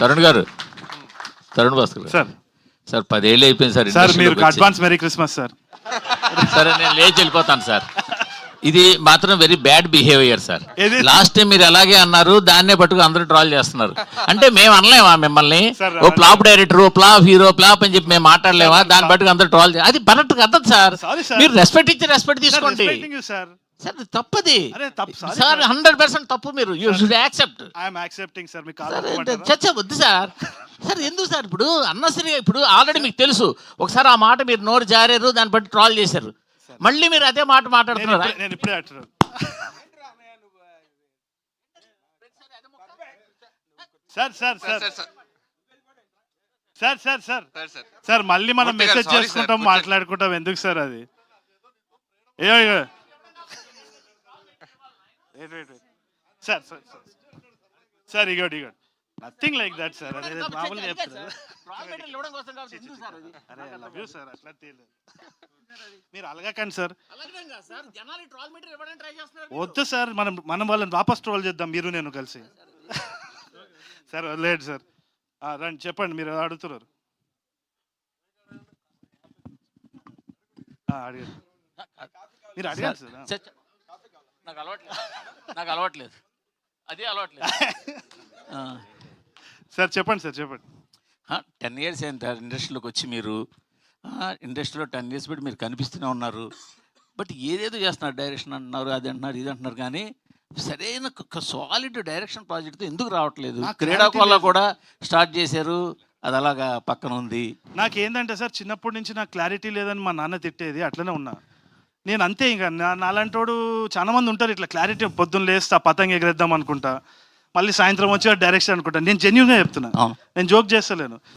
తరుణ్ గారు. Tarun Bhaskar. Sir. Sir పదేళ్ళు అయిపోయింది సార్ సార్ మీరు. Advance merry Christmas sir. సరే నేను లేచి వెళ్ళిపోతాను సార్. ఇది మాత్రం very bad behaviour sir? Last time మీరు అలాగే అన్నారు దాన్నే పట్టుకు అందరూ ట్రాల్ చేస్తున్నారు. అంటే మేము అనలేమా మిమ్మల్ని? ఓ ప్లాప్ డైరెక్టర్ ఓ ప్లాప్ హీరో ప్లాప్ అని చెప్పి మేము మాట్లాడలేమా? దాన్ని పట్టుకు అందరూ ట్రాల్ అది కరెక్ట్ కదా సార్. మీరు రెస్పెక్ట్ ఇచ్చి రెస్పెక్ట్ తీసుకోండి. సార్. సార్ తప్పది. తప్పు సార్ హండ్రెడ్ పర్సెంట్ తప్పు మీరు. You should accept. I'm accepting sir మీకు చర్చ వద్దు సార్. సార్ ఎందుకు సార్ ఇప్పుడు అన్నసరిగా ఇప్పుడు ఆల్రెడీ మీకు తెలుసు. ఒకసారి ఆ మాట మీరు నోరు జారారు దాన్ని బట్టి ట్రాల్ చేశారు. మళ్ళీ మీరు అదే మాట మాట్లాడుతున్నారు. నేను ఇప్పుడే అంటున్నాను. Sir sir sir. Sir sir. Sir sir మళ్ళీ మనం మెసేజ్ చేసుకుంటాం మాట్లాడుకుంటాం. ఎందుకు సార్ అది? ఏ సార్ సార్ సార్ సార్ ఇగోటి ఇగోటి నథింగ్ లైక్ దట్ సార్ అదే? మామూలుగా చెప్తున్నారు అరే ఐ లవ్ యూ సార్ అట్లా తెలియదు మీరు అలగకండి సార్ వద్దు సార్ మనం మనం వాళ్ళని వాపస్ ట్రోల్ చేద్దాం మీరు నేను కలిసి. సార్ లేదు సార్ రండి చెప్పండి మీరు అడుగుతున్నారు. ఆ, అడిగారు మీరు అడిగారు సార్. నాకు అలవాట్లేదు. నాకు అలవాట్లేదు. అదే అలవాట్లేదు. సార్ చెప్పండి సార్ చెప్పండి. టెన్ ఇయర్స్ అయింది సార్ ఇండస్ట్రీలోకి వచ్చి మీరు. ఇండస్ట్రీలో టెన్ ఇయర్స్ బట్టి మీరు కనిపిస్తూనే ఉన్నారు. బట్ ఏదేదో చేస్తున్నారు డైరెక్షన్ అంటున్నారు అది అంటున్నారు ఇది అంటున్నారు కానీ సరైన సాలిడ్ డైరెక్షన్ ప్రాజెక్ట్తో ఎందుకు రావట్లేదు? క్రీడాకోళ్ళ కూడా స్టార్ట్ చేశారు అది అలాగా పక్కన ఉంది. నాకు ఏంటంటే సార్ చిన్నప్పటి నుంచి నాకు క్లారిటీ లేదని మా నాన్న తిట్టేది అట్లనే ఉన్నా. నేను అంతే ఇంకా. నా నాలాంటోడు చాలా మంది ఉంటారు ఇట్లా క్లారిటీ పొద్దున్న లేస్తా పతంగ ఎగరేద్దాం అనుకుంటా మళ్ళీ సాయంత్రం వచ్చి డైరెక్షన్ అనుకుంటా. నేను జెన్యున్గా చెప్తున్నా. నేను జోక్ చేస్తలేను.